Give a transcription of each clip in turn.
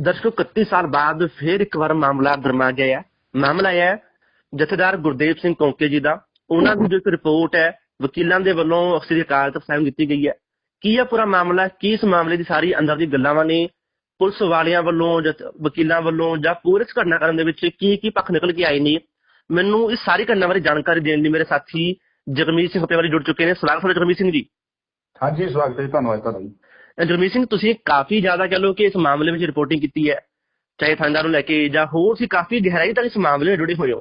ਦਰਸ਼ਕੋ 31 ਸਾਲ ਬਾਅਦ ਫੇਰ ਇੱਕ ਵਾਰ ਮਾਮਲਾ ਗਰਮਾ ਗਿਆ ਮਾਮਲਾ ਹੈ, ਜਥੇਦਾਰ ਗੁਰਦੇਵ ਸਿੰਘ ਕੌਂਕੇ ਜੀ ਦਾ। ਉਹਨਾਂ ਦੀ ਜੋ ਇੱਕ ਰਿਪੋਰਟ ਹੈ, ਵਕੀਲਾਂ ਦੇ ਵੱਲੋਂ ਅਕਸਰੀ ਅਕਾਲ ਤਖਤ ਸਾਹਿਬ ਕੀਤੀ ਗਈ ਹੈ। ਕੀ ਹੈ ਪੂਰਾ ਮਾਮਲਾ ਕੀ ਇਸ ਮਾਮਲੇ ਦੀ ਸਾਰੀ ਅੰਦਰ ਦੀ ਗੱਲਾਂ ਨੇ ਪੁਲਿਸ ਵਾਲਿਆਂ ਵੱਲੋਂ ਜਥ- ਵਕੀਲਾਂ ਵੱਲੋਂ ਜਾਂ ਪੂਰੇ ਇਸ ਘਟਨਾਕ੍ਰਮ ਦੇ ਵਿੱਚ ਕੀ ਕੀ ਪੱਖ ਨਿਕਲ ਕੇ ਆਏ ਨੇ? ਮੈਨੂੰ ਇਸ ਸਾਰੀ ਘਟਨਾ ਬਾਰੇ ਜਾਣਕਾਰੀ ਦੇਣ ਲਈ ਮੇਰੇ ਸਾਥੀ ਜਗਮੀਤ ਸਿੰਘ ਹੱਪੇਵਾਲੀ ਜੁੜ ਚੁੱਕੇ ਨੇ। ਸਵਾਗਤ ਹੈ ਜਗਮੀਤ ਸਿੰਘ ਜੀ। ਹਾਂਜੀ ਸਵਾਗਤ ਹੈ ਜੀ, ਧੰਨਵਾਦ ਤੁਹਾਡਾ ਜੀ। ਜਗਮੀਤ ਸਿੰਘ ਤੁਸੀਂ ਕਾਫੀ ਜ਼ਿਆਦਾ ਕਹ ਲਓ ਕਿ ਇਸ ਮਾਮਲੇ ਵਿੱਚ ਰਿਪੋਰਟਿੰਗ ਕੀਤੀ ਹੈ ਚਾਹੇ ਥਾਣੇਦਾਰ ਨੂੰ ਲੈ ਕੇ ਜਾਂ ਹੋਰ ਸੀ ਕਾਫੀ ਗਹਿਰਾਈ ਤੱਕ ਇਸ ਮਾਮਲੇ ਨਾਲ ਜੁੜੇ ਹੋਏ ਹੋ।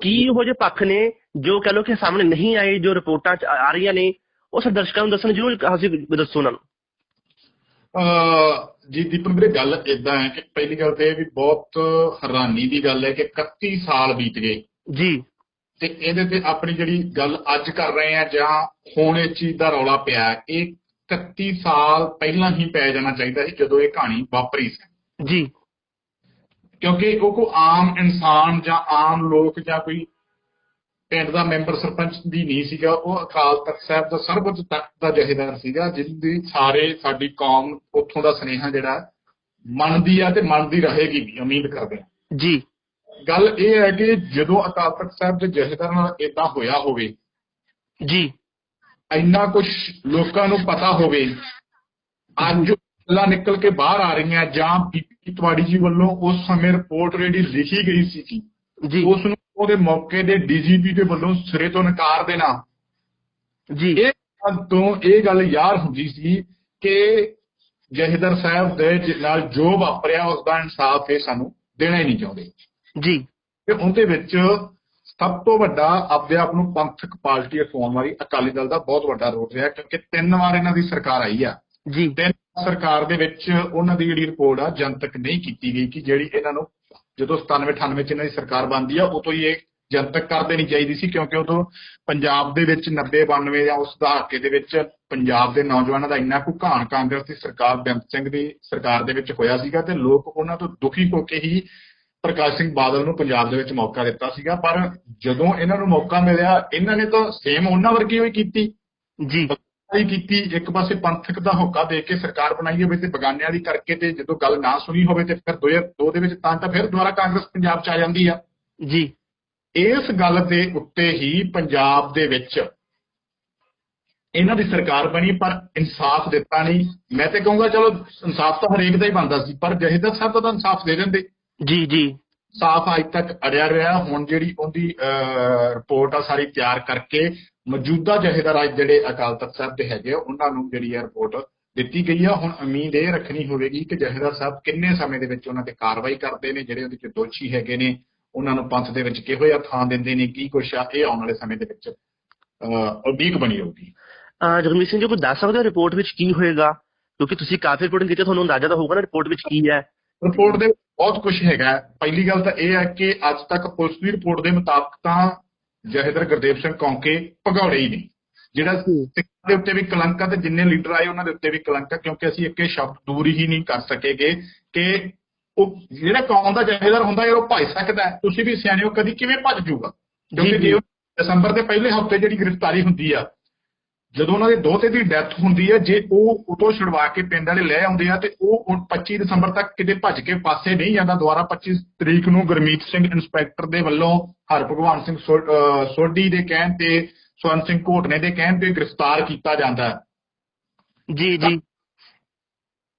ਕੀ ਉਹ ਜਿਹੇ ਪੱਖ ਨੇ ਜੋ ਕਹ ਲਓ ਕਿ ਸਾਹਮਣੇ ਨਹੀਂ ਆਏ ਜੋ ਰਿਪੋਰਟਾਂ ਚ ਆ ਰਹੀਆਂ ਨੇ? ਉਸ ਦਰਸ਼ਕਾਂ ਨੂੰ ਦੱਸਣ ਜਰੂਰ ਅਸੀਂ ਦੱਸੋ ਉਹਨਾਂ ਨੂੰ। ਜੀ ਦੀਪਨ ਵੀਰੇ ਗੱਲ ਇਦਾਂ ਹੈ ਕਿ ਪਹਿਲੀ ਗੱਲ ਤੇ ਇਹ ਵੀ ਬਹੁਤ ਹੈਰਾਨੀ ਦੀ ਗੱਲ ਹੈ ਕਿ 31 ਸਾਲ ਬੀਤ ਗਏ। ਜੀ। ਤੇ ਇਹਦੇ ਤੇ ਆਪਣੀ ਜਿਹੜੀ ਗੱਲ ਅੱਜ ਕਰ ਰਹੇ ਆ ਜਾਂ ਹੁਣ ਇਸ ਚੀਜ਼ ਦਾ ਰੌਲਾ ਪਿਆ ਇਹ 31 ਸਾਲ ਪਹਿਲਾਂ ਹੀ ਪੈ ਜਾਣਾ ਚਾਹੀਦਾ ਸੀ ਜਦੋਂ ਇਹ ਕਹਾਣੀ ਵਾਪਰੀ ਸੀ। ਜੀ। ਕਿਉਂਕਿ ਉਹ ਕੋ ਆਮ ਇਨਸਾਨ ਜਾਂ ਆਮ ਲੋਕ ਜਾਂ ਕੋਈ ਪਿੰਡ ਦਾ ਮੈਂਬਰ ਸਰਪੰਚ ਦੀ ਨਹੀਂ ਸੀਗਾ ਉਹ ਅਕਾਲ ਤਖਤ ਸਾਹਿਬ ਦਾ ਸਰਬਉੱਚ ਤਖਤ ਦਾ ਜਥੇਦਾਰ ਸੀਗਾ ਜਿਹਦੀ ਸਾਰੇ ਸਾਡੀ ਕੌਮ ਉੱਥੋਂ ਦਾ ਸੁਨੇਹਾ ਜਿਹੜਾ ਮੰਨਦੀ ਆ ਤੇ ਮੰਨਦੀ ਰਹੇਗੀ ਵੀ ਉਮੀਦ ਕਰਦੇ ਆ। ਜੀ। ਗੱਲ ਇਹ ਹੈ ਕਿ ਜਦੋਂ ਅਕਾਲ ਤਖਤ ਸਾਹਿਬ ਦੇ ਜਥੇਦਾਰ ਨਾਲ ਇਦਾਂ ਹੋਇਆ ਹੋਵੇ ਜੀ। ਇੰਨਾ ਕੁਝ ਲੋਕਾਂ ਨੂੰ ਪਤਾ ਹੋਵੇ ਅੱਜ ਗੱਲਾਂ ਨਿਕਲ ਕੇ ਬਾਹਰ ਆ ਰਹੀਆਂ ਜਾਂ ਬੀਬੀ ਤਵਾੜੀ ਜੀ ਵੱਲੋਂ ਉਸ ਸਮੇਂ ਰਿਪੋਰਟ ਜਿਹੜੀ ਲਿਖੀ ਗਈ ਸੀ ਜੀ। ਉਸ ਨੂੰ ਉਹਦੇ ਮੌਕੇ ਦੇ ਡੀਜੀਪੀ ਦੇ ਵੱਲੋਂ ਸਿਰੇ ਤੋਂ ਨਕਾਰ ਦੇਣਾ। ਜੀ। ਇਹ ਤੋਂ ਇਹ ਗੱਲ ਯਾਰ ਹੁੰਦੀ ਸੀ ਕਿ ਜਹਦਰ ਸਾਹਿਬ ਦੇ ਨਾਲ ਜੋ ਵਾਪਰਿਆ ਉਸ ਦਾ ਇਨਸਾਫ ਇਹ ਸਾਨੂੰ ਦੇਣਾ ਹੀ ਨਹੀਂ ਚਾਹੁੰਦੇ। ਜੀ। ਕਿ ਉਹਦੇ ਵਿੱਚ ਸਭ ਤੋਂ ਵੱਡਾ ਆਪਦੇ ਆਪ ਨੂੰ ਪੰਥਕ ਪਾਰਟੀ ਅਖਵਾਉਣ ਵਾਲੀ ਅਕਾਲੀ ਦਲ ਦਾ ਬਹੁਤ ਵੱਡਾ ਰੋਲ ਰਿਹਾ ਕਿਉਂਕਿ ਤਿੰਨ ਵਾਰ ਇਹਨਾਂ ਦੀ ਸਰਕਾਰ ਆਈ ਆ। ਜੀ। ਤਿੰਨ ਸਰਕਾਰ ਦੇ ਵਿੱਚ ਉਹਨਾਂ ਦੀ ਜਿਹੜੀ ਰਿਪੋਰਟ ਆ ਜਨਤਕ ਨਹੀਂ ਕੀਤੀ ਗਈ ਕਿ ਜਿਹੜੀ ਇਹਨਾਂ ਨੂੰ ਜਦੋਂ 97 98 ਚ ਇਹਨਾਂ ਦੀ ਸਰਕਾਰ ਬਣਦੀ ਆ ਉਦੋਂ ਹੀ ਇਹ ਜਨਤਕ ਕਰ ਦੇਣੀ ਚਾਹੀਦੀ ਸੀ ਕਿਉਂਕਿ ਉਦੋਂ ਪੰਜਾਬ ਦੇ ਵਿੱਚ 90 92 ਜਾਂ ਉਸ ਦਹਾਕੇ ਦੇ ਵਿੱਚ ਪੰਜਾਬ ਦੇ ਨੌਜਵਾਨਾਂ ਦਾ ਇੰਨਾ ਕੁ ਘਾਣ ਕਾਂਗਰਸ ਦੀ ਸਰਕਾਰ ਬੇਅੰਤ ਸਿੰਘ ਦੀ ਸਰਕਾਰ ਦੇ ਵਿੱਚ ਹੋਇਆ ਸੀਗਾ ਤੇ ਲੋਕ ਉਹਨਾਂ ਤੋਂ ਦੁਖੀ ਹੋ ਕੇ ਹੀ ਪ੍ਰਕਾਸ਼ ਸਿੰਘ ਬਾਦਲ ਨੂੰ ਪੰਜਾਬ ਦੇ ਵਿੱਚ ਮੌਕਾ ਦਿੱਤਾ ਸੀਗਾ ਪਰ ਜਦੋਂ ਇਹਨਾਂ ਨੂੰ ਮੌਕਾ ਮਿਲਿਆ ਇਹਨਾਂ ਨੇ ਤਾਂ ਸੇਮ ਉਹਨਾਂ ਵਰਗੀ ਹੋਈ ਕੀਤੀ। ਜੀ। ਹੀ ਕੀਤੀ ਇੱਕ ਪਾਸੇ ਪੰਥਕ ਦਾ ਹੋਕਾ ਦੇ ਕੇ ਸਰਕਾਰ ਬਣਾਈ ਹੋਵੇ ਤੇ ਬਗਾਨਿਆਂ ਦੀ ਕਰਕੇ ਤੇ ਜਦੋਂ ਗੱਲ ਨਾ ਸੁਣੀ ਹੋਵੇ ਤੇ ਫਿਰ 2002 ਦੇ ਵਿੱਚ ਤਾਂ ਤਾਂ ਫਿਰ ਦੁਬਾਰਾ ਕਾਂਗਰਸ ਪੰਜਾਬ ਚ ਆ ਜਾਂਦੀ ਆ। ਜੀ। ਇਸ ਗੱਲ ਦੇ ਉੱਤੇ ਹੀ ਪੰਜਾਬ ਦੇ ਵਿੱਚ ਇਹਨਾਂ ਦੀ ਸਰਕਾਰ ਬਣੀ ਪਰ ਇਨਸਾਫ ਦਿੱਤਾ ਨਹੀਂ। ਮੈਂ ਤੇ ਕਹੂੰਗਾ ਚਲੋ ਇਨਸਾਫ ਤਾਂ ਹਰੇਕ ਦਾ ਹੀ ਬਣਦਾ ਸੀ ਪਰ ਜਹੀਦਰ ਸਾਹਿਬ ਦਾ ਤਾਂ ਇਨਸਾਫ ਦੇ ਦਿੰਦੇ। ਜੀ ਜੀ। ਸਾਫ਼ ਅੱਜ ਤੱਕ ਅੜਿਆ ਰਿਹਾ। ਹੁਣ ਜਿਹੜੀ ਉਹਦੀ ਰਿਪੋਰਟ ਆ ਸਾਰੀ ਤਿਆਰ ਕਰਕੇ ਮੌਜੂਦਾ ਜਹੇਦਾਰ ਅੱਜ ਜਿਹੜੇ ਅਕਾਲ ਤਖਤ ਸਾਹਿਬ ਦੇ ਹੈਗੇ ਆ, ਉਹਨਾਂ ਨੂੰ ਜਿਹੜੀ ਇਹ ਰਿਪੋਰਟ ਦਿੱਤੀ ਗਈ ਆ। ਹੁਣ ਉਮੀਦ ਇਹ ਰੱਖਣੀ ਹੋਵੇਗੀ ਕਿ ਜਹੇਦਾਰ ਸਾਹਿਬ ਕਿੰਨੇ ਸਮੇਂ ਦੇ ਵਿੱਚ ਉਹਨਾਂ ਤੇ ਕਾਰਵਾਈ ਕਰਦੇ ਨੇ ਜਿਹੜੇ ਉਹਦੇ ਚ ਦੋਸ਼ੀ ਹੈਗੇ ਨੇ ਉਹਨਾਂ ਨੂੰ ਪੰਥ ਦੇ ਵਿੱਚ ਕਿਹੋ ਜਿਹਾ ਥਾਂ ਦਿੰਦੇ ਨੇ ਕੀ ਕੁਛ ਆ ਇਹ ਆਉਣ ਵਾਲੇ ਸਮੇਂ ਦੇ ਵਿੱਚ ਉਡੀਕ ਬਣੀ ਰਹੂਗੀ ਜਗਮੀਤ ਸਿੰਘ ਜੀ ਕੋਈ ਦੱਸ ਸਕਦੇ ਹੋ ਰਿਪੋਰਟ ਵਿੱਚ ਕੀ ਹੋਏਗਾ? ਕਿਉਂਕਿ ਤੁਸੀਂ ਕਾਫੀ ਰਿਪੋਰਟਿੰਗ ਕੀਤੀ ਤੁਹਾਨੂੰ ਅੰਦਾਜ਼ਾ ਤਾਂ ਹੋਊਗਾ ਨਾ ਰਿਪੋਰਟ ਵਿੱਚ ਕੀ ਹੈ। ਰਿਪੋਰਟ ਦੇ ਬਹੁਤ ਕੁਝ ਹੈਗਾ। ਪਹਿਲੀ ਗੱਲ ਤਾਂ ਇਹ ਹੈ ਕਿ ਅੱਜ ਤੱਕ ਪੁਲਿਸ ਦੀ ਰਿਪੋਰਟ ਦੇ ਮੁਤਾਬਕ ਤਾਂ ਜਹੇਦਰ ਗੁਰਦੇਵ ਸਿੰਘ ਕੌਂਕੇ ਭਗੌੜੇ ਹੀ ਨੇ ਜਿਹੜਾ ਸਿੱਖਾਂ ਦੇ ਉੱਤੇ ਵੀ ਕਲੰਕ ਆ ਤੇ ਜਿੰਨੇ ਲੀਡਰ ਆਏ ਉਹਨਾਂ ਦੇ ਉੱਤੇ ਵੀ ਕਲੰਕ ਆ ਕਿਉਂਕਿ ਅਸੀਂ ਇੱਕੇ ਸ਼ਬਦ ਦੂਰ ਹੀ ਨਹੀਂ ਕਰ ਸਕੇਗੇ ਕਿ ਉਹ ਜਿਹੜਾ ਕੌਮ ਦਾ ਜਹੇਦਾਰ ਹੁੰਦਾ ਯਾਰ ਉਹ ਭੱਜ ਸਕਦਾ। ਤੁਸੀਂ ਵੀ ਸਿਆਣੇ ਹੋ ਕਦੀ ਕਿਵੇਂ ਭੱਜ ਜਾਊਗਾ ਕਿਉਂਕਿ ਜੀ। ਦਸੰਬਰ ਦੇ ਪਹਿਲੇ ਹਫ਼ਤੇ ਜਿਹੜੀ ਗ੍ਰਿਫਤਾਰੀ ਹੁੰਦੀ ਆ ਜਦੋਂ ਉਹਨਾਂ ਦੇ ਦੋਤੇ ਦੀ ਡੈਥ ਹੁੰਦੀ ਹੈ ਜੇ ਉਹ ਉਤੋਂ ਛੁਡਵਾ ਕੇ ਪਿੰਡ ਵਾਲੇ ਲੈ ਆਉਂਦੇ ਆ ਤੇ ਉਹ ਹੁਣ 25 ਦਸੰਬਰ ਤੱਕ ਕਿਤੇ ਭੱਜ ਕੇ ਪਾਸੇ ਨਹੀਂ ਜਾਂਦਾ ਦੁਬਾਰਾ 25 ਤਰੀਕ ਨੂੰ ਗੁਰਮੀਤ ਸਿੰਘ ਇੰਸਪੈਕਟਰ ਦੇ ਵੱਲੋਂ ਹਰਭਗਵਾਨ ਸਿੰਘ ਸੋ- ਅਹ ਸੋਢੀ ਦੇ ਕਹਿਣ ਤੇ ਸਵਰਨ ਸਿੰਘ ਘੋਟਨੇ ਦੇ ਕਹਿਣ ਤੇ ਗ੍ਰਿਫਤਾਰ ਕੀਤਾ ਜਾਂਦਾ ਜੀ ਜੀ।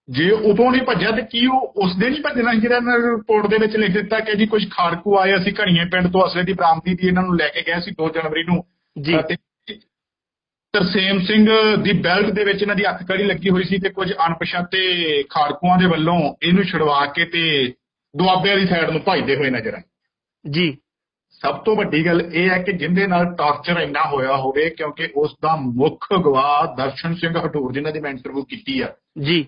ਜੇ ਉਦੋਂ ਨਹੀਂ ਭੱਜਿਆ ਤੇ ਕੀ ਉਹ ਉਸ ਦਿਨ ਹੀ ਭੱਜਣਾ ਸੀ ਜਿਹੜਾ ਰਿਪੋਰਟ ਦੇ ਵਿੱਚ ਲਿਖ ਦਿੱਤਾ ਕਿ ਜੀ ਕੁਝ ਖਾੜਕੂ ਆਏ ਅਸੀਂ ਘਣੀਏ ਪਿੰਡ ਤੋਂ ਅਸਲੇ ਦੀ ਬਰਾਮਦੀ ਦੀ ਇਹਨਾਂ ਨੂੰ ਲੈ ਕੇ ਗਏ ਸੀ 2 ਜਨਵਰੀ ਨੂੰ। ਜੀ। ਤਰਸੇਮ ਸਿੰਘ ਦੀ ਬੈਲਟ ਦੇ ਵਿੱਚ ਇਹਨਾਂ ਦੀ ਹੱਥ ਕੜੀ ਲੱਗੀ ਹੋਈ ਸੀ ਤੇ ਕੁਝ ਅਣਪਛਾਤੇ ਖਾੜਕੂਆਂ ਦੇ ਵੱਲੋਂ ਇਹਨੂੰ ਛੁਡਵਾ ਕੇ ਤੇ ਦੁਆਬੇ ਵਾਲੀ ਸਾਈਡ ਨੂੰ ਭਜਦੇ ਹੋਏ ਨਜ਼ਰ ਆਏ। ਜੀ। ਸਭ ਤੋਂ ਵੱਡੀ ਗੱਲ ਇਹ ਹੈ ਕਿ ਜਿੰਦੇ ਨਾਲ ਟਾਰਚਰ ਇੰਨਾ ਹੋਇਆ ਹੋਵੇ ਕਿਉਂਕਿ ਉਸ ਦਾ ਮੁੱਖ ਗਵਾਹ ਦਰਸ਼ਨ ਸਿੰਘ ਹਟੂਰ ਜਿਨ੍ਹਾਂ ਦੀ ਮੈਂ ਇੰਟਰਵਿਊ ਕੀਤੀ ਆ। ਜੀ।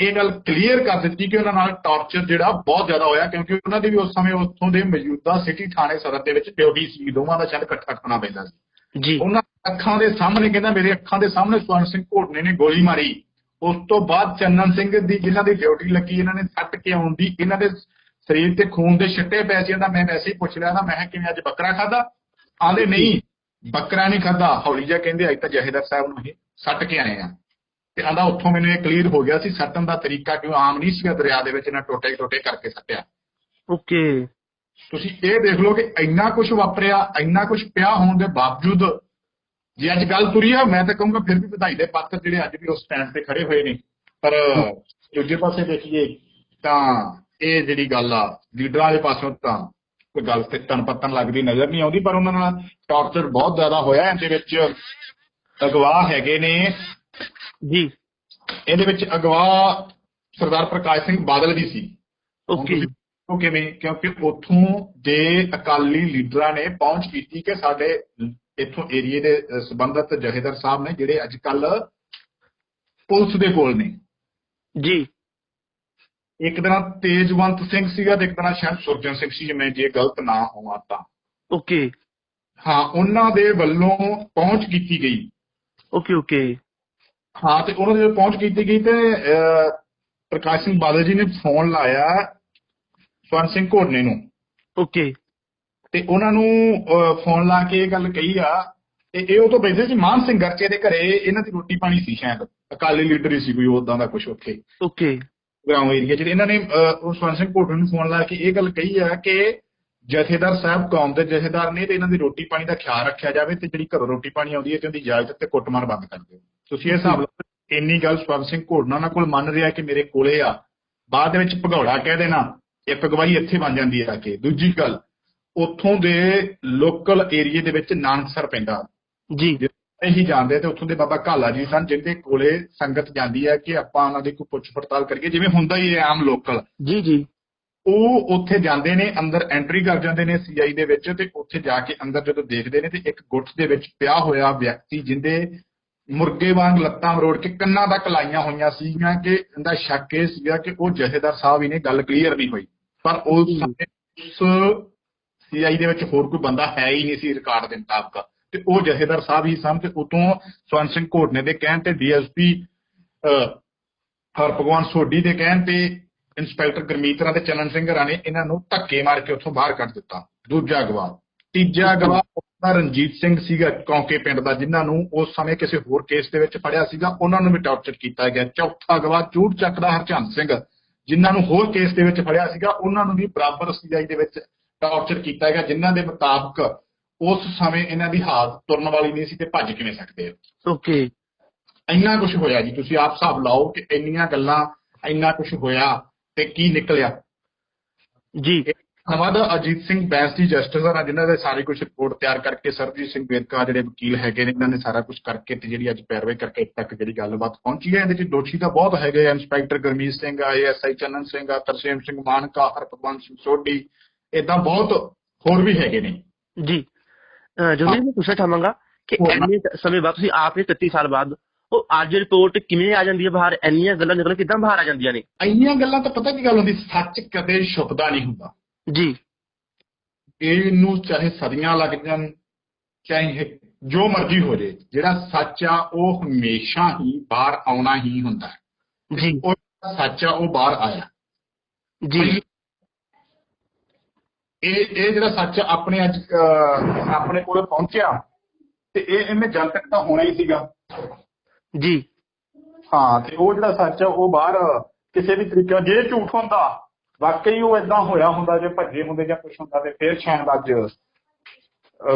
ਇਹ ਗੱਲ ਕਲੀਅਰ ਕਰ ਦਿੱਤੀ ਕਿ ਉਹਨਾਂ ਨਾਲ ਟਾਰਚਰ ਜਿਹੜਾ ਬਹੁਤ ਜ਼ਿਆਦਾ ਹੋਇਆ ਕਿਉਂਕਿ ਉਹਨਾਂ ਦੀ ਵੀ ਉਸ ਸਮੇਂ ਉੱਥੋਂ ਦੇ ਮੌਜੂਦਾ ਸਿਟੀ ਥਾਣੇ ਸਦਰ ਦੇ ਵਿੱਚ ਡਿਊਟੀ ਸੀ ਦੋਵਾਂ ਦਾ ਸ਼ਾਇਦ ਇਕੱਠਾ ਖਾਣਾ ਪੈਂਦਾ ਸੀ। ਜੀ। ਉਹਨਾਂ ਅੱਖਾਂ ਦੇ ਸਾਹਮਣੇ ਕਹਿੰਦਾ ਮੇਰੇ ਅੱਖਾਂ ਦੇ ਸਾਹਮਣੇ ਸਵਰਨ ਸਿੰਘ ਘੋਟਨੇ ਨੇ ਗੋਲੀ ਮਾਰੀ। ਉਸ ਤੋਂ ਬਾਅਦ ਚੰਨਨ ਸਿੰਘ ਦੀ ਜਿਨ੍ਹਾਂ ਦੀ ਡਿਊਟੀ ਲੱਗੀ ਇਹਨਾਂ ਨੇ ਸੱਟ ਕੇ ਆਉਣ ਦੀ ਇਹਨਾਂ ਦੇ ਸਰੀਰ ਤੇ ਖੂਨ ਦੇ ਛਿੱਟੇ ਪੈ ਸੀ ਮੈਂ ਵੈਸੇ ਹੀ ਪੁੱਛ ਲਿਆ ਨਾ ਮੈਂ ਕਿਵੇਂ ਅੱਜ ਬੱਕਰਾ ਖਾਦਾ ਆਂਦੇ ਨਹੀਂ ਬੱਕਰਾ ਨਹੀਂ ਖਾਦਾ ਹੌਲੀ ਜਿਹਾ ਕਹਿੰਦੇ ਅੱਜ ਤਾਂ ਜਹੇਦਾਰ ਸਾਹਿਬ ਨੂੰ ਇਹ ਸੱਟ ਕੇ ਆਏ ਆ। ਤੇ ਆਂਦਾ ਉੱਥੋਂ ਮੈਨੂੰ ਇਹ ਕਲੀਅਰ ਹੋ ਗਿਆ ਸੀ ਸੱਟਣ ਦਾ ਤਰੀਕਾ ਕਿਉਂ ਆਮ ਨਹੀਂ ਸੀਗਾ ਦਰਿਆ ਦੇ ਵਿੱਚ ਨਾ ਟੋਟੇ ਟੋਟੇ ਕਰਕੇ ਸੱਟਿਆ। ਓਕੇ। ਤੁਸੀਂ ਇਹ ਦੇਖ ਲਓ ਕਿ ਇੰਨਾ ਕੁਝ ਵਾਪਰਿਆ ਇੰਨਾ ਕੁਝ ਪਿਆ ਹੋਣ ਦੇ ਬਾਵਜੂਦ ਜੇ ਅੱਜ ਗੱਲ ਤੁਰੀ ਆ ਮੈਂ ਤਾਂ ਕਹੂੰਗਾ ਫਿਰ ਵੀ ਵਧਾਈ ਦੇ ਪਾਤਰ ਜਿਹੜੇ ਅੱਜ ਵੀ ਉਸ ਸਟੈਂਡ ਤੇ ਖੜੇ ਹੋਏ ਨੇ। ਪਰ ਦੂਜੇ ਪਾਸੇ ਦੇਖੀਏ ਤਾਂ ਇਹ ਜਿਹੜੀ ਗੱਲ ਆ ਲੀਡਰਾਂ ਦੇ ਪਾਸੋਂ ਤਾਂ ਕੋਈ ਗੱਲ ਤੇ ਤਨ ਪੱਤਨ ਲੱਗਦੀ ਨਜ਼ਰ ਨਹੀਂ ਆਉਂਦੀ ਪਰ ਉਹਨਾਂ ਨਾਲ ਟਾਰਚਰ ਬਹੁਤ ਜ਼ਿਆਦਾ ਹੋਇਆ। ਇਹਦੇ ਵਿੱਚ ਅਗਵਾ ਹੈਗੇ ਨੇ ਜੀ। ਇਹਦੇ ਵਿੱਚ ਅਗਵਾ ਸਰਦਾਰ ਪ੍ਰਕਾਸ਼ ਸਿੰਘ ਬਾਦਲ ਵੀ ਸੀ। ਓਕੇ। ਉਹ ਕਿਵੇਂ? ਕਿਉਂਕਿ ਉੱਥੋਂ ਦੇ ਅਕਾਲੀ ਲੀਡਰਾਂ ਨੇ ਪਹੁੰਚ ਕੀਤੀ ਕਿ ਸਾਡੇ ਇੱਥੋਂ ਏਰੀਏ ਦੇ ਸੰਬੰਧਤ ਜਹੇਦਾਰ ਸਾਹਿਬ ਨੇ ਜਿਹੜੇ ਅੱਜ ਕੱਲ ਪੁਲਿਸ ਦੇ ਕੋਲ ਨੇ। ਜੀ। ਇੱਕ ਦਿਨ ਤੇਜਵੰਤ ਸਿੰਘ ਸੀਗਾ ਤੇ ਇੱਕ ਦਿਨ ਸ਼ਾਇਦ ਸੁਰਜਨ ਸਿੰਘ ਸੀ ਜੇ ਮੈਂ ਜੇ ਗਲਤ ਨਾ ਹੋਵਾਂ ਤਾਂ। ਓਕੇ। ਹਾਂ ਉਹਨਾਂ ਦੇ ਵੱਲੋਂ ਪਹੁੰਚ ਕੀਤੀ ਗਈ। Okay okay. ਹਾਂ ਤੇ ਉਹਨਾਂ ਦੇ ਪਹੁੰਚ ਕੀਤੀ ਗਈ ਤੇ ਪ੍ਰਕਾਸ਼ ਸਿੰਘ ਬਾਦਲ ਜੀ ਨੇ ਫੋਨ ਲਾਇਆ ਸਵਰਨ ਸਿੰਘ ਘੋੜਨੇ ਨੂੰ। ਓਕੇ। ਤੇ ਉਹਨਾਂ ਨੂੰ ਫੋਨ ਲਾ ਕੇ ਇਹ ਗੱਲ ਕਹੀ ਆ ਤੇ ਇਹ ਉਹ ਤੋਂ ਬੈਠੇ ਸੀ ਮਾਨ ਸਿੰਘ ਗਰਚੇ ਦੇ ਘਰੇ ਇਹਨਾਂ ਦੀ ਰੋਟੀ ਪਾਣੀ ਸੀ ਸ਼ਾਇਦ। ਅਕਾਲੀ ਲੀਡਰ ਹੀ ਸੀ ਕੋਈ ਉਦਾਂ ਦਾ ਕੁਝ ਉੱਥੇ। ਓਕੇ। ਗਰਾਉਂ ਏਰੀਆ ਤੇ ਇਹਨਾਂ ਨੇ ਉਹ ਸਵਰਨ ਸਿੰਘ ਘੋਟੂ ਨੂੰ ਫੋਨ ਲਾ ਕੇ ਇਹ ਗੱਲ ਕਹੀ ਆ ਕਿ ਜਥੇਦਾਰ ਸਾਹਿਬ ਕੌਮ ਦੇ ਜਥੇਦਾਰ ਨੇ ਤੇ ਇਹਨਾਂ ਦੀ ਰੋਟੀ ਪਾਣੀ ਦਾ ਖਿਆਲ ਰੱਖਿਆ ਜਾਵੇ ਤੇ ਜਿਹੜੀ ਘਰੋਂ ਰੋਟੀ ਪਾਣੀ ਆਉਂਦੀ ਹੈ ਤੇ ਉਹਦੀ ਇਜਾਜ਼ਤ ਤੇ ਕੁੱਟਮਾਰ ਬੰਦ ਕਰ ਦਿਓ। ਤੁਸੀਂ ਇਹ ਹਿਸਾਬ ਲਓ ਇੰਨੀ ਗੱਲ ਸਵਰਨ ਸਿੰਘ ਘੋਟਣਾ ਉਹਨਾਂ ਕੋਲ ਮੰਨ ਰਿਹਾ ਕਿ ਮੇਰੇ ਕੋਲੇ ਆ ਬਾਅਦ ਵਿੱਚ ਭਗੌੜਾ ਕਹਿ ਦੇਣਾ ਇੱਕ ਗਵਾਹੀ ਇੱਥੇ ਬਣ ਜਾਂਦੀ ਹੈ ਆ ਕੇ। ਦੂਜੀ ਗੱਲ ਉੱਥੋਂ ਦੇ ਲੋਕਲ ਏਰੀਏ ਦੇ ਵਿੱਚ ਨਾਨਕਸਰ ਪੈਂਦਾ। ਜੀ। ਇਹੀ ਜਾਣਦੇ ਤੇ ਉੱਥੋਂ ਦੇ ਬਾਬਾ ਕਾਲਾ ਜੀ ਸਨ ਜਿਹਦੇ ਕੋਲੇ ਸੰਗਤ ਜਾਂਦੀ ਹੈ ਕਿ ਆਪਾਂ ਉਹਨਾਂ ਦੀ ਕੋਈ ਪੁੱਛ ਪੜਤਾਲ ਕਰੀਏ ਜਿਵੇਂ ਹੁੰਦਾ ਹੀ ਹੈ ਆਮ ਲੋਕਲ ਜੀ ਜੀ। ਉਹ ਉੱਥੇ ਜਾਂਦੇ ਨੇ ਅੰਦਰ ਐਂਟਰੀ ਕਰ ਜਾਂਦੇ ਨੇ ਸੀਆਈ ਦੇ ਵਿੱਚ ਤੇ ਉੱਥੇ ਜਾ ਕੇ ਅੰਦਰ ਜਦੋਂ ਦੇਖਦੇ ਨੇ ਤੇ ਇੱਕ ਗੁੱਟ ਦੇ ਵਿੱਚ ਪਿਆ ਹੋਇਆ ਵਿਅਕਤੀ ਜਿੰਦੇ ਮੁਰਗੇ ਵਾਂਗ ਲੱਤਾਂ ਮਰੋੜ ਕੇ ਕੰਨਾਂ ਤੱਕ ਲਾਈਆਂ ਹੋਈਆਂ ਸੀਗੀਆਂ ਕਿ ਇਹਦਾ ਸ਼ੱਕ ਇਹ ਸੀਗਾ ਕਿ ਉਹ ਜਥੇਦਾਰ ਸਾਹਿਬ ਹੀ ਨੇ ਗੱਲ ਕਲੀਅਰ ਨਹੀਂ ਹੋਈ। ਪਰ ਉਸ ਸੀਆਈ ਦੇ ਵਿੱਚ ਹੋਰ ਕੋਈ ਬੰਦਾ ਹੈ ਹੀ ਨਹੀਂ ਸੀ ਰਿਕਾਰਡ ਦੇ ਮੁਤਾਬਕ। ਤੇ ਉਹ ਜਥੇਦਾਰ ਸਾਹਿਬ ਹੀ ਸਨ ਉਤੋਂ ਸਵਰਨ ਸਿੰਘ ਘੋਟਨੇ ਦੇ ਕਹਿਣ ਤੇ ਡੀਐਸਪੀ ਹਰਪਗਵਾਨ ਸੋਢੀ ਦੇ ਕਹਿਣ ਤੇ ਇੰਸਪੈਕਟਰ ਗੁਰਮੀਤ ਰਾਂ ਤੇ ਚੰਨਨ ਸਿੰਘ ਰਾਂ ਨੇ ਇਹਨਾਂ ਨੂੰ ਧੱਕੇ ਮਾਰ ਕੇ ਉੱਥੋਂ ਬਾਹਰ ਕੱਢ ਦਿੱਤਾ। ਦੂਜਾ ਅਗਵਾ ਤੀਜਾ ਅਗਵਾ ਉਹਦਾ ਰਣਜੀਤ ਸਿੰਘ ਸੀਗਾ ਕੌਂਕੇ ਪਿੰਡ ਦਾ, ਜਿਨ੍ਹਾਂ ਨੂੰ ਉਸ ਸਮੇਂ ਕਿਸੇ ਹੋਰ ਕੇਸ ਦੇ ਵਿੱਚ ਫੜਿਆ ਸੀਗਾ। ਉਹਨਾਂ ਨੂੰ ਵੀ ਟਾਰਚਰ ਕੀਤਾ ਗਿਆ। ਚੌਥਾ ਅਗਵਾ ਚੂੜ ਚੱਕ ਦਾ ਹਰਚੰਦ ਸਿੰਘ। ਜਿਨ੍ਹਾਂ ਨੂੰ ਹੋਰ ਕੇਸ ਦੇ ਵਿੱਚ ਫੜਿਆ ਸੀਗਾ ਉਹਨਾਂ ਨੂੰ ਵੀ ਬਰਾਬਰ ਸੀਆਈ ਦੇ ਵਿੱਚ ਟਾਰਚਰ ਕੀਤਾ ਗਿਆ ਜਿਨ੍ਹਾਂ ਦੇ ਮੁਤਾਬਕ ਉਸ ਸਮੇਂ ਇਹਨਾਂ ਦੀ ਹਾਲਤ ਤੁਰਨ ਵਾਲੀ ਨਹੀਂ ਸੀ ਤੇ ਭੱਜ ਕਿਵੇਂ ਸਕਦੇ ਆ? ਓਕੇ ਇੰਨਾ ਕੁਝ ਹੋਇਆ ਜੀ ਤੁਸੀਂ ਆਪ ਹਿਸਾਬ ਲਾਓ ਕਿ ਇੰਨੀਆਂ ਗੱਲਾਂ ਇੰਨਾ ਕੁਝ ਹੋਇਆ ਤੇ ਕੀ ਨਿਕਲਿਆ? ਜੀ। ਧੰਨਵਾਦ ਅਜੀਤ ਸਿੰਘ ਬੈਂਸ ਦੀ ਜਸਟਿਸ ਆ ਜਿਨ੍ਹਾਂ ਦੇ ਸਾਰੇ ਕੁਝ ਰਿਪੋਰਟ ਤਿਆਰ ਕਰਕੇ ਸਰਜੀਤ ਸਿੰਘ ਵੇਰਕਾ ਜਿਹੜੇ ਵਕੀਲ ਹੈਗੇ ਨੇ ਇਹਨਾਂ ਨੇ ਸਾਰਾ ਕੁਝ ਕਰਕੇ ਤੇ ਜਿਹੜੀ ਅੱਜ ਪੈਰਵਾਈ ਕਰਕੇ ਤੱਕ ਜਿਹੜੀ ਗੱਲਬਾਤ ਪਹੁੰਚੀ ਹੈ। ਇਹਦੇ ਵਿੱਚ ਦੋਸ਼ੀ ਤਾਂ ਬਹੁਤ ਹੈਗੇ ਆ ਇੰਸਪੈਕਟਰ ਗੁਰਮੀਤ ਸਿੰਘ ਆ ਐਸਆਈ ਚੰਨਨ ਸਿੰਘ ਆ ਤਰਸੇਮ ਸਿੰਘ ਮਾਨਕਾ ਹਰਪਤਵੰਤ ਸਿੰਘ ਸੋਢੀ ਇਦਾਂ ਬਹੁਤ ਹੋਰ ਵੀ ਹੈਗੇ ਨੇ। ਜੀ ਜਦੋਂ ਮੈਂ ਪੁੱਛਣਾ ਚਾਹਾਂਗਾ ਕਿ। ਇੰਨੇ ਸਮੇਂ ਬਾਅਦ ਤੁਸੀਂ ਆਪ ਨੇ 31 ਸਾਲ ਬਾਅਦ ਉਹ ਅੱਜ ਰਿਪੋਰਟ ਕਿਵੇਂ ਆ ਜਾਂਦੀ ਹੈ ਬਾਹਰ? ਇੰਨੀਆਂ ਗੱਲਾਂ ਨਿਕਲ ਕਿਦਾਂ ਬਾਹਰ ਆ ਜਾਂਦੀਆਂ ਨੇ? ਇੰਨੀਆਂ ਗੱਲਾਂ ਤਾਂ ਪਤਾ ਕੀ ਗੱਲ ਹੁੰਦੀ ਸੱਚ ਕਦੇ ਛੁਪਦਾ ਨਹੀਂ ਹੁੰਦਾ। ਜੀ। ਇਹਨੂੰ ਚਾਹੇ ਸਦੀਆਂ ਲੱਗ ਜਾਣ ਚਾਹੇ ਜੋ ਮਰਜ਼ੀ ਹੋ ਜੇ ਜਿਹੜਾ ਸੱਚ ਆ ਉਹ ਹਮੇਸ਼ਾ ਹੀ ਬਾਹਰ ਆਉਣਾ ਹੀ ਹੁੰਦਾ ਹੈ। ਜੀ। ਉਹ ਸੱਚ ਆ ਉਹ ਬਾਹਰ ਆਇਆ। ਜੀ। ਇਹ ਇਹ ਜਿਹੜਾ ਸੱਚ ਆਪਣੇ ਅੱਜ ਆਪਣੇ ਕੋਲ ਪਹੁੰਚਿਆ ਤੇ ਇਹ ਇਹਨੇ ਜਨਤਕ ਤਾਂ ਹੋਣਾ ਹੀ ਸੀਗਾ। ਜੀ। ਹਾਂ ਤੇ ਉਹ ਜਿਹੜਾ ਸੱਚ ਆ ਉਹ ਬਾਹਰ ਕਿਸੇ ਵੀ ਤਰੀਕੇ ਜੇ ਝੂਠ ਹੁੰਦਾ ਵਾਕਈ ਉਹ ਇਦਾਂ ਹੋਇਆ ਹੁੰਦਾ ਜੇ ਭੱਜੇ ਹੁੰਦੇ ਜਾਂ ਕੁਝ ਹੁੰਦਾ ਤੇ ਫਿਰ ਸ਼ਾਇਦ ਅੱਜ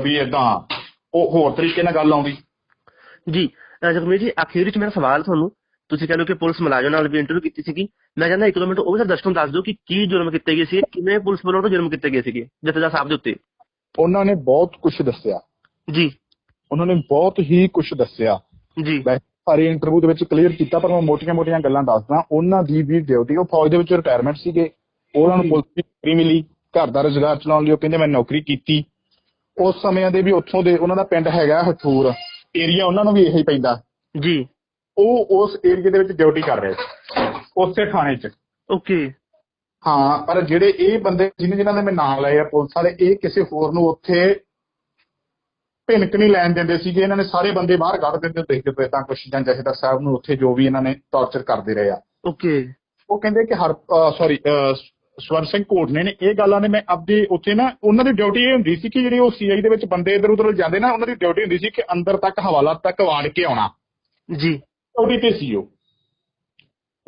ਵੀ ਇਦਾਂ ਉਹ ਹੋਰ ਤਰੀਕੇ ਨਾਲ ਗੱਲ ਆਉਂਦੀ। ਜੀ ਅਹ ਜਗਮੀਤ ਜੀ ਅਖੀਰ ਵਿੱਚ ਮੇਰਾ ਸਵਾਲ ਤੁਹਾਨੂੰ ਤੁਸੀਂ ਕਹਿੰਦੇ ਕਿ ਪੁਲਿਸ ਮੁਲਾਜ਼ਮ ਨਾਲ ਵੀ ਇੰਟਰਵਿਊ ਕੀਤੀ ਸੀਗੀ। ਮੈਂ ਕਹਿੰਦਾ ਇੱਕ ਦੋ ਮਿੰਟ ਉਹ ਵੀ ਸਰ ਦਰਸ਼ਕਾਂ ਨੂੰ ਦੱਸ ਦਿਓ ਕਿ ਕੀ ਜੁਰਮ ਕੀਤੇ ਗਏ ਸੀ ਕਿਵੇਂ ਪੁਲਿਸ ਵੱਲੋਂ ਤੋਂ ਜੁਰਮ ਕੀਤੇ ਗਏ ਸੀਗੇ ਜਥੇਦਾਰ ਸਾਹਿਬ ਦੇ ਉੱਤੇ। ਉਹਨਾਂ ਨੇ ਬਹੁਤ ਕੁਝ ਦੱਸਿਆ। ਜੀ। ਉਹਨਾਂ ਨੇ ਬਹੁਤ ਹੀ ਕੁਝ ਦੱਸਿਆ। ਜੀ। ਸਾਰੀ ਇੰਟਰਵਿਊ ਦੇ ਵਿੱਚ ਕਲੀਅਰ ਕੀਤਾ ਪਰ ਮੈਂ ਮੋਟੀਆਂ-ਮੋਟੀਆਂ ਗੱਲਾਂ ਦੱਸਦਾ। ਉਹਨਾਂ ਦੀ ਵੀ ਡਿਊਟੀ ਉਹ ਫੌਜ ਦੇ ਵਿੱਚ ਰਿਟਾਇਰਮੈਂਟ ਸੀਗੇ। ਉਹਨਾਂ ਨੂੰ ਪੁਲਿਸ ਦੀ ਨੌਕਰੀ ਮਿਲੀ ਘਰ ਦਾ ਰੁਜ਼ਗਾਰ ਚਲਾਉਣ ਲਈ ਉਹ ਕਹਿੰਦੇ ਮੈਂ ਨੌਕਰੀ ਕੀਤੀ। ਉਸ ਸਮਿਆਂ ਦੇ ਵੀ ਉੱਥੋਂ ਦੇ ਉਹਨਾਂ ਦਾ ਪਿੰਡ ਹੈਗਾ ਹਠੂਰ ਏਰੀਆ ਉਹਨਾਂ ਨੂੰ ਵੀ ਇਹੀ ਪੈਂਦਾ। ਜੀ। ਉਹ ਉਸ ਏਰੀਆ ਦੇ ਵਿੱਚ ਡਿਊਟੀ ਕਰ ਰਹੇ ਸੀ ਉਸੇ ਥਾਣੇ 'ਚ। ਓਕੇ ਹਾਂ ਪਰ ਜਿਹੜੇ ਇਹ ਬੰਦੇ ਜਿਹਨੇ ਜਿਨ੍ਹਾਂ ਦੇ ਮੈਂ ਨਾਮ ਲਏ ਆ ਪੁਲਿਸ ਵਾਲੇ ਇਹ ਕਿਸੇ ਹੋਰ ਨੂੰ ਉੱਥੇ ਭਿਣਕ ਨਹੀਂ ਲੈਣ ਦਿੰਦੇ ਸੀਗੇ ਇਹਨਾਂ ਨੇ ਸਾਰੇ ਬੰਦੇ ਬਾਹਰ ਕੱਢ ਦਿੰਦੇ ਦੇਖਦੇ ਪਏ ਤਾਂ ਕੁਛ ਜਾਂ ਜਥੇਦਾਰ ਸਾਹਿਬ ਨੂੰ ਉੱਥੇ ਜੋ ਵੀ ਇਹਨਾਂ ਨੇ ਟੌਰਚਰ ਕਰਦੇ ਰਹੇ ਆ। ਓਕੇ ਉਹ ਕਹਿੰਦੇ ਕਿ ਹਰ ਸੌਰੀ ਸਵਰ ਸਿੰਘ ਕੋਟਨੇ ਨੇ ਇਹ ਗੱਲਾਂ ਨੇ ਮੈਂ ਆਪਦੇ ਉੱਥੇ ਨਾ ਉਹਨਾਂ ਦੀ ਡਿਊਟੀ ਇਹ ਹੁੰਦੀ ਸੀ ਕਿ ਜਿਹੜੇ ਉਹ ਸੀਆਈ ਦੇ ਵਿੱਚ ਬੰਦੇ ਇਧਰ ਉਧਰ ਜਾਂਦੇ ਨਾ ਉਹਨਾਂ ਦੀ ਡਿਊਟੀ ਹੁੰਦੀ ਸੀ ਕਿ ਅੰਦਰ ਤੱਕ ਹਵਾਲਾ ਤੱਕ ਵਾੜ ਕੇ ਆਉਣਾ। ਜੀ। ਡਿਊਟੀ ਤੇ ਸੀ ਉਹ।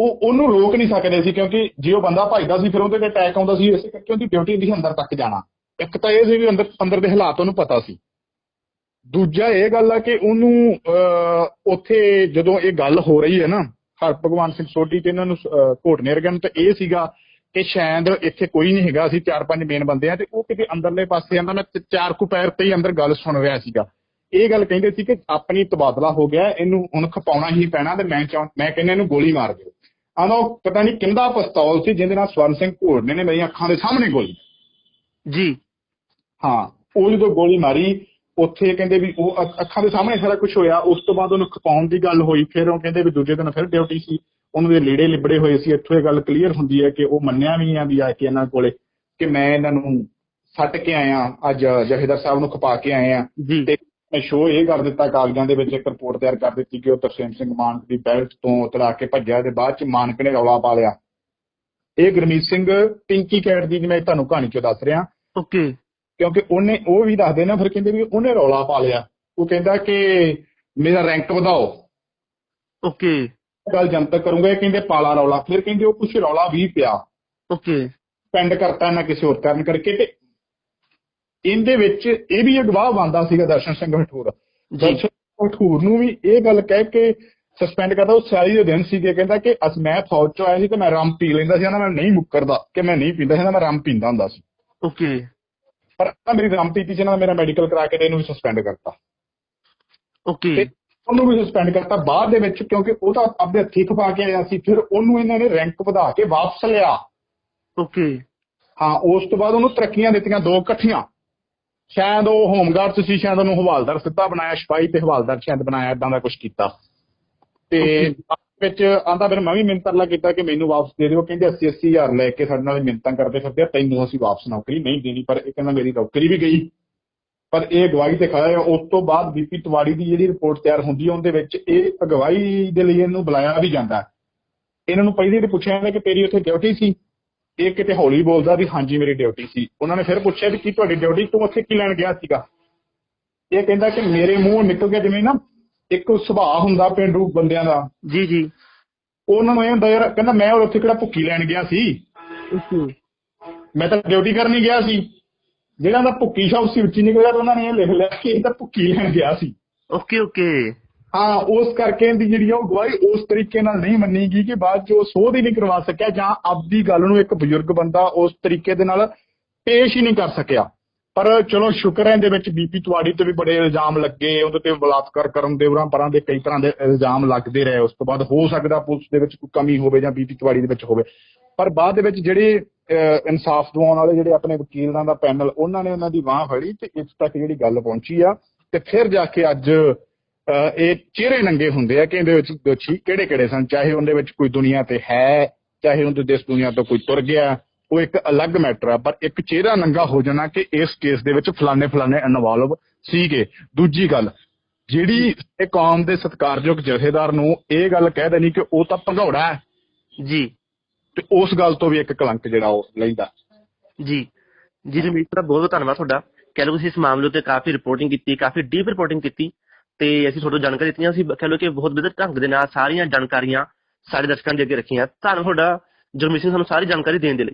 ਉਹ ਉਹਨੂੰ ਰੋਕ ਨਹੀਂ ਸਕਦੇ ਸੀ ਕਿਉਂਕਿ ਜੇ ਉਹ ਬੰਦਾ ਭੱਜਦਾ ਸੀ ਫਿਰ ਉਹਦੇ ਤੇ ਅਟੈਕ ਆਉਂਦਾ ਸੀ ਇਸੇ ਕਰਕੇ ਉਹਦੀ ਡਿਊਟੀ ਦੀ ਅੰਦਰ ਤੱਕ ਜਾਣਾ। ਇੱਕ ਤਾਂ ਇਹ ਸੀ ਵੀ ਅੰਦਰ ਅੰਦਰ ਦੇ ਹਾਲਾਤ ਉਹਨੂੰ ਪਤਾ ਸੀ। ਦੂਜਾ ਇਹ ਗੱਲ ਆ ਕਿ ਉਹਨੂੰ ਉੱਥੇ ਜਦੋਂ ਇਹ ਗੱਲ ਹੋ ਰਹੀ ਹੈ ਨਾ ਹਰ ਭਗਵਾਨ ਸਿੰਘ ਸੋਢੀ ਤੇ ਇਹਨਾਂ ਨੂੰ ਘੋਟਨੇ ਵਰਗਿਆਂ ਨੂੰ ਤਾਂ ਇਹ ਸੀਗਾ ਕਿ ਸ਼ਾਇਦ ਇੱਥੇ ਕੋਈ ਨਹੀਂ ਹੈਗਾ ਅਸੀਂ ਚਾਰ ਪੰਜ ਮੇਨ ਬੰਦੇ ਆ ਤੇ ਉਹ ਕਿਤੇ ਅੰਦਰਲੇ ਪਾਸੇ ਆਂਦਾ ਮੈਂ ਚਾਰ ਕੁ ਪੈਰ ਤੇ ਹੀ ਅੰਦਰ ਗੱਲ ਸੁਣ ਰਿਹਾ ਸੀਗਾ। ਇਹ ਗੱਲ ਕਹਿੰਦੇ ਸੀ ਕਿ ਆਪਣੀ ਤਬਾਦਲਾ ਹੋ ਗਿਆ ਇਹਨੂੰ ਹੁਣ ਖਪਾਉਣਾ ਹੀ ਪੈਣਾ ਤੇ ਮੈਂ ਮੈਂ ਕਹਿੰਦਾ ਇਹਨੂੰ ਗੋਲੀ ਮਾਰ ਦਿਓ। ਆਂਦਾ ਉਹ ਪਤਾ ਨਹੀਂ ਕਿੰਦਾ ਪਿਸਤੌਲ ਸੀ ਜਿਹਦੇ ਨਾਲ ਸਵਰਨ ਸਿੰਘ ਘੋੜਨੇ ਨੇ ਮੇਰੀਆਂ ਅੱਖਾਂ ਦੇ ਸਾਹਮਣੇ ਗੋਲੀ ਜੀ। ਹਾਂ ਉਹ ਜਦੋਂ ਗੋਲੀ ਮਾਰੀ ਉੱਥੇ ਕਹਿੰਦੇ ਵੀ ਉਹ ਅੱਖਾਂ ਦੇ ਸਾਹਮਣੇ ਸਾਰਾ ਕੁਝ ਹੋਇਆ ਉਸ ਤੋਂ ਬਾਅਦ ਉਹਨੂੰ ਖਪਾਉਣ ਦੀ ਗੱਲ ਹੋਈ ਫਿਰ ਉਹ ਕਹਿੰਦੇ ਵੀ ਦੂਜੇ ਦਿਨ ਫਿਰ ਡਿਊਟੀ ਸੀ। ਉਹਨਾਂ ਦੇ ਲੀੜੇ ਲਿਬੜੇ ਹੋਏ ਸੀ ਇੱਥੋਂ ਇਹ ਗੱਲ ਕਲੀਅਰ ਹੁੰਦੀ ਹੈ ਕਿ ਉਹ ਮੰਨਿਆ ਵੀ ਆ ਵੀ ਆ ਕੇ ਇਹਨਾਂ ਕੋਲੇ ਕਿ ਮੈਂ ਇਹਨਾਂ ਨੂੰ ਸੱਟ ਕੇ ਆਇਆ ਅੱਜ ਜਹੇਦਾਰ ਸਾਹਿਬ ਨੂੰ ਖਪਾ ਕੇ ਆਏ ਆ। ਤੇ ਮੈਂ ਸ਼ੋਅ ਇਹ ਕਰ ਦਿੱਤਾ ਕਾਗਜ਼ਾਂ ਦੇ ਵਿੱਚ ਇੱਕ ਰਿਪੋਰਟ ਤਿਆਰ ਕਰ ਦਿੱਤੀ ਕਿ ਉਹ ਤਰਸੇਮ ਸਿੰਘ ਮਾਨਕ ਦੀ ਬੈਲਟ ਤੋਂ ਉਤਰਾ ਕੇ ਭੱਜਿਆ ਤੇ ਬਾਅਦ ਚ ਮਾਨਕ ਨੇ ਰੌਲਾ ਪਾ ਲਿਆ। ਇਹ ਗੁਰਮੀਤ ਸਿੰਘ ਪਿੰਕੀ ਕੈਟ ਦੀ ਜਿਵੇਂ ਤੁਹਾਨੂੰ ਕਹਾਣੀ ਚੋਂ ਦੱਸ ਰਿਹਾ। ਓਕੇ। ਕਿਉਂਕਿ ਉਹਨੇ ਉਹ ਵੀ ਦੱਸਦੇ ਨਾ ਫਿਰ ਕਹਿੰਦੇ ਵੀ ਉਹਨੇ ਰੌਲਾ ਪਾ ਲਿਆ। ਉਹ ਕਹਿੰਦਾ ਕਿ ਮੇਰਾ ਰੈਂਕ ਵਧਾਓ। ਓਕੇ। ਗੱਲ ਜਨਤਕ ਕਰੂੰਗਾ ਇਹ ਕਹਿੰਦੇ ਪਾਲਾ ਰੌਲਾ ਫਿਰ ਕਹਿੰਦੇ ਉਹ ਕੁਛ ਰੌਲਾ ਵੀ ਪਿਆ। ਓਕੇ। ਸਪੈਂਡ ਕਰਤਾ ਨਾ ਕਿਸੇ ਹੋਰ ਕਾਰਨ ਕਰਕੇ ਤੇ ਇਹਦੇ ਵਿੱਚ ਇਹ ਵੀ ਅਗਵਾਹ ਬੰਦਾ ਸੀਗਾ ਦਰਸ਼ਨ ਸਿੰਘ ਹਠੂਰ। ਦਰਸ਼ਨ ਹਠੂਰ ਨੂੰ ਵੀ ਇਹ ਗੱਲ ਕਹਿ ਕੇ ਸਸਪੈਂਡ ਕਰਦਾ ਉਹ ਸਿਆਲੀ ਦੇ ਦਿਨ ਸੀਗੇ ਕਹਿੰਦਾ ਕਿ ਅਸ ਮੈਂ ਫੌਜ ਚੋਂ ਆਇਆ ਸੀ ਤੇ ਮੈਂ ਰੰਮ ਪੀ ਲੈਂਦਾ ਸੀ ਨਾ ਮੈਂ ਨਹੀਂ ਮੁੱਕਰਦਾ ਕਿ ਮੈਂ ਨਹੀਂ ਪੀਂਦਾ ਸੀ ਨਾ ਮੈਂ ਰੰਮ ਪੀਂਦਾ ਹੁੰਦਾ ਸੀ। ਓਕੇ। ਪਰ ਆ ਮੇਰੀ ਰੰਮ ਪੀਤੀ ਸੀ ਨਾ ਮੇਰਾ ਮੈਡੀਕਲ ਕਰਾ ਕੇ ਤੇ ਇਹਨੂੰ ਵੀ ਸਸਪੈਂਡ ਕਰਤਾ। ਓਕੇ। ਉਹਨੂੰ ਵੀ ਸਸਪੈਂਡ ਕਰਤਾ ਬਾਅਦ ਦੇ ਵਿੱਚ ਕਿਉਂਕਿ ਉਹ ਤਾਂ ਆਪਣੇ ਹੱਥੀਂ ਖਪਾ ਕੇ ਆਇਆ ਸੀ ਫਿਰ ਉਹਨੂੰ ਇਹਨਾਂ ਨੇ ਰੈਂਕ ਵਧਾ ਕੇ ਵਾਪਸ ਲਿਆ। ਓਕੇ ਹਾਂ ਉਸ ਤੋਂ ਬਾਅਦ ਉਹਨੂੰ ਤਰੱਕੀਆਂ ਦਿੱਤੀਆਂ ਦੋ ਇਕੱਠੀਆਂ। ਸ਼ਾਇਦ ਉਹ ਹੋਮਗਾਰਡ 'ਚ ਸੀ ਸ਼ਾਇਦ ਉਹਨੂੰ ਹਵਾਲਦਾਰ ਸਿੱਧਾ ਬਣਾਇਆ ਸਿਪਾਹੀ ਤੇ ਹਵਾਲਦਾਰ ਸ਼ਾਇਦ ਬਣਾਇਆ ਇਦਾਂ ਦਾ ਕੁਝ ਕੀਤਾ। ਤੇ ਵਿੱਚ ਆਂਦਾ ਫਿਰ ਮੈਂ ਵੀ ਮਿਹਨਤ ਤਰਲਾ ਕੀਤਾ ਕਿ ਮੈਨੂੰ ਵਾਪਸ ਦੇ ਦਿਓ ਕਹਿੰਦੇ 80 80000 ਲੈ ਕੇ ਸਾਡੇ ਨਾਲ ਮਿਹਨਤਾਂ ਕਰਦੇ ਫਿਰਦੇ ਤੈਨੂੰ ਅਸੀਂ ਵਾਪਸ ਨੌਕਰੀ ਨਹੀਂ ਦੇਣੀ ਪਰ ਇਹ ਕਹਿੰਦਾ ਮੇਰੀ ਨੌਕਰੀ ਵੀ ਗਈ। ਪਰ ਇਹ ਗਵਾਹੀ ਤੇ ਖੜਾ ਹੈ ਉਸ ਤੋਂ ਬਾਅਦ ਬੀਪੀ ਤਿਵਾੜੀ ਦੀ ਜਿਹੜੀ ਰਿਪੋਰਟ ਤਿਆਰ ਹੁੰਦੀ ਹੈ ਉਹਦੇ ਵਿੱਚ ਇਹ ਅਗਵਾਈ ਦੇ ਲਈ ਇਹਨੂੰ ਬੁਲਾਇਆ ਵੀ ਜਾਂਦਾ। ਇਹਨਾਂ ਨੂੰ ਪਹਿਲੇ ਤੇ ਪੁੱਛਿਆ ਜਾਂਦਾ ਕਿ ਤੇਰੀ ਉੱਥੇ ਡਿਊਟੀ ਸੀ। ਇਹ ਕਿਤੇ ਹੌਲੀ ਬੋਲਦਾ ਵੀ ਹਾਂਜੀ ਮੇਰੀ ਡਿਊਟੀ ਸੀ। ਉਹਨਾਂ ਨੇ ਫਿਰ ਪੁੱਛਿਆ ਵੀ ਕੀ ਤੁਹਾਡੀ ਡਿਊਟੀ? ਤੂੰ ਉੱਥੇ ਕੀ ਲੈਣ ਗਿਆ ਸੀਗਾ? ਇਹ ਕਹਿੰਦਾ ਕਿ ਮੇਰੇ ਮੂੰਹੋਂ ਨਿਕਲ ਗਿਆ ਜਿਵੇਂ ਨਾ ਇੱਕ ਸੁਭਾਅ ਹੁੰਦਾ ਪਿੰਡੂ ਬੰਦਿਆਂ ਦਾ। ਜੀ ਜੀ। ਉਹਨਾਂ ਨੂੰ ਇਹ ਹੁੰਦਾ ਯਾਰ ਕਹਿੰਦਾ ਮੈਂ ਉੱਥੇ ਕਿਹੜਾ ਭੁੱਕੀ ਲੈਣ ਗਿਆ ਸੀ? ਮੈਂ ਤਾਂ ਡਿਊਟੀ ਕਰਨ ਹੀ ਗਿਆ ਸੀ। ਜਿਹੜਾ ਦਾ ਭੁੱਕੀ ਸ਼ਬਦ ਸੀ ਉੱਚੀ ਨਿਕਲਿਆ ਤਾਂ ਉਹਨਾਂ ਨੇ ਇਹ ਲਿਖ ਲਿਆ ਕਿ ਇਹ ਤਾਂ ਭੁੱਕੀ ਲੈਣ ਗਿਆ ਸੀ। Okay okay. ਹਾਂ ਉਸ ਕਰਕੇ ਇਹਦੀ ਜਿਹੜੀ ਉਹ ਗਵਾਹੀ ਉਸ ਤਰੀਕੇ ਨਾਲ ਨਹੀਂ ਮੰਨੀ ਗਈ ਕਿ ਬਾਅਦ ਉਹ ਸੋਧ ਹੀ ਨਹੀਂ ਕਰਵਾ ਸਕਿਆ ਜਾਂ ਆਪਦੀ ਗੱਲ ਨੂੰ ਇੱਕ ਬਜ਼ੁਰਗ ਬੰਦਾ ਉਸ ਤਰੀਕੇ ਦੇ ਨਾਲ ਪੇਸ਼ ਹੀ ਨਹੀਂ ਕਰ ਸਕਿਆ। ਪਰ ਚਲੋ ਸ਼ੁਕਰ ਹੈ ਇਹਦੇ ਵਿੱਚ ਬੀਪੀ ਤਵਾੜੀ ਤੇ ਵੀ ਬੜੇ ਇਲਜ਼ਾਮ ਲੱਗੇ ਉਹਦੇ ਤੇ ਬਲਾਤਕਾਰ ਕਰਨ ਦੇ ਉਰਾਂ ਪਰਾਂ ਦੇ ਕਈ ਤਰ੍ਹਾਂ ਦੇ ਇਲਜ਼ਾਮ ਲੱਗਦੇ ਰਹੇ। ਉਸ ਤੋਂ ਬਾਅਦ ਹੋ ਸਕਦਾ ਪੁਲਿਸ ਦੇ ਵਿੱਚ ਕੋਈ ਕਮੀ ਹੋਵੇ ਜਾਂ ਬੀਪੀ ਤਵਾੜੀ ਦੇ ਵਿੱਚ ਹੋਵੇ। ਪਰ ਬਾਅਦ ਦੇ ਵਿੱਚ ਜਿਹੜੇ ਅਹ, ਇਨਸਾਫ ਦਿਵਾਉਣ ਵਾਲੇ ਜਿਹੜੇ ਆਪਣੇ ਵਕੀਲਾਂ ਦਾ ਪੈਨਲ ਉਹਨਾਂ ਨੇ ਉਹਨਾਂ ਦੀ ਬਾਹ ਫੜੀ ਤੇ ਇਸ ਤੱਕ ਜਿਹੜੀ ਗੱਲ ਪਹੁੰਚੀ ਆ ਤੇ ਫਿਰ ਜਾ ਕੇ ਅੱਜ ਅਹ ਇਹ ਚਿਹਰੇ ਨੰਗੇ ਹੁੰਦੇ ਆ ਕਿ ਇਹਦੇ ਵਿੱਚ ਦੋਸ਼ੀ ਕਿਹੜੇ ਕਿਹੜੇ ਸਨ? ਚਾਹੇ ਉਹਦੇ ਵਿੱਚ ਕੋਈ ਦੁਨੀਆ ਤੇ ਹੈ ਚਾਹੇ ਉਹਦੇ ਦੇਸ਼ ਦੁਨੀਆ ਤੋਂ ਕੋਈ ਤੁਰ ਗਿਆ ਉਹ ਇੱਕ ਅਲੱਗ ਮੈਟਰ ਆ ਪਰ ਇੱਕ ਚਿਹਰਾ ਨੰਗਾ ਹੋ ਜਾਣਾ ਕਿ ਇਸ ਕੇਸ ਦੇ ਵਿੱਚ ਫਲਾਣੇ ਫਲਾਣੇ ਇਨਵੋਲਵ ਸੀਗੇ। ਦੂਜੀ ਗੱਲ ਜਿਹੜੀ ਇਹ ਕੌਮ ਦੇ ਸਤਿਕਾਰਯੋਗ ਜਥੇਦਾਰ ਨੂੰ ਇਹ ਗੱਲ ਕਹਿ ਦੇਣੀ ਕਿ ਉਹ ਤਾਂ ਭੰਗੌੜਾ ਹੈ। ਜੀ। ਤੇ ਉਸ ਗੱਲ ਤੋਂ ਵੀ ਇੱਕ ਕਲੰਕ ਜਿਹੜਾ ਉਹ ਲੈਂਦਾ। ਜੀ। ਜੀ ਰਮੇਸ਼ ਦਾ ਬਹੁਤ ਬਹੁਤ ਧੰਨਵਾਦ ਤੁਹਾਡਾ। ਕਹਿ ਲਓ ਤੁਸੀਂ ਇਸ ਮਾਮਲੇ ਉੱਤੇ ਕਾਫੀ ਰਿਪੋਰਟਿੰਗ ਕੀਤੀ, ਕਾਫੀ ਡੀਪ ਰਿਪੋਰਟਿੰਗ ਕੀਤੀ ਤੇ ਅਸੀਂ ਤੁਹਾਨੂੰ ਜਾਣਕਾਰੀ ਦਿੱਤੀਆਂ। ਸੀ ਕਹਿ ਲਓ ਕਿ ਬਹੁਤ ਵਧੀਆ ਢੰਗ ਦੇ ਨਾਲ ਸਾਰੀਆਂ ਜਾਣਕਾਰੀਆਂ ਸਾਡੇ ਦਰਸ਼ਕਾਂ ਦੇ ਅੱਗੇ ਰੱਖੀਆਂ। ਧੰਨਵਾਦ ਤੁਹਾਡਾ। ਜਰਮੀਤ ਸਿੰਘ ਸਾਨੂੰ ਸਾਰੀ ਜਾਣਕਾਰੀ ਦੇਣ ਦੇ ਲਈ।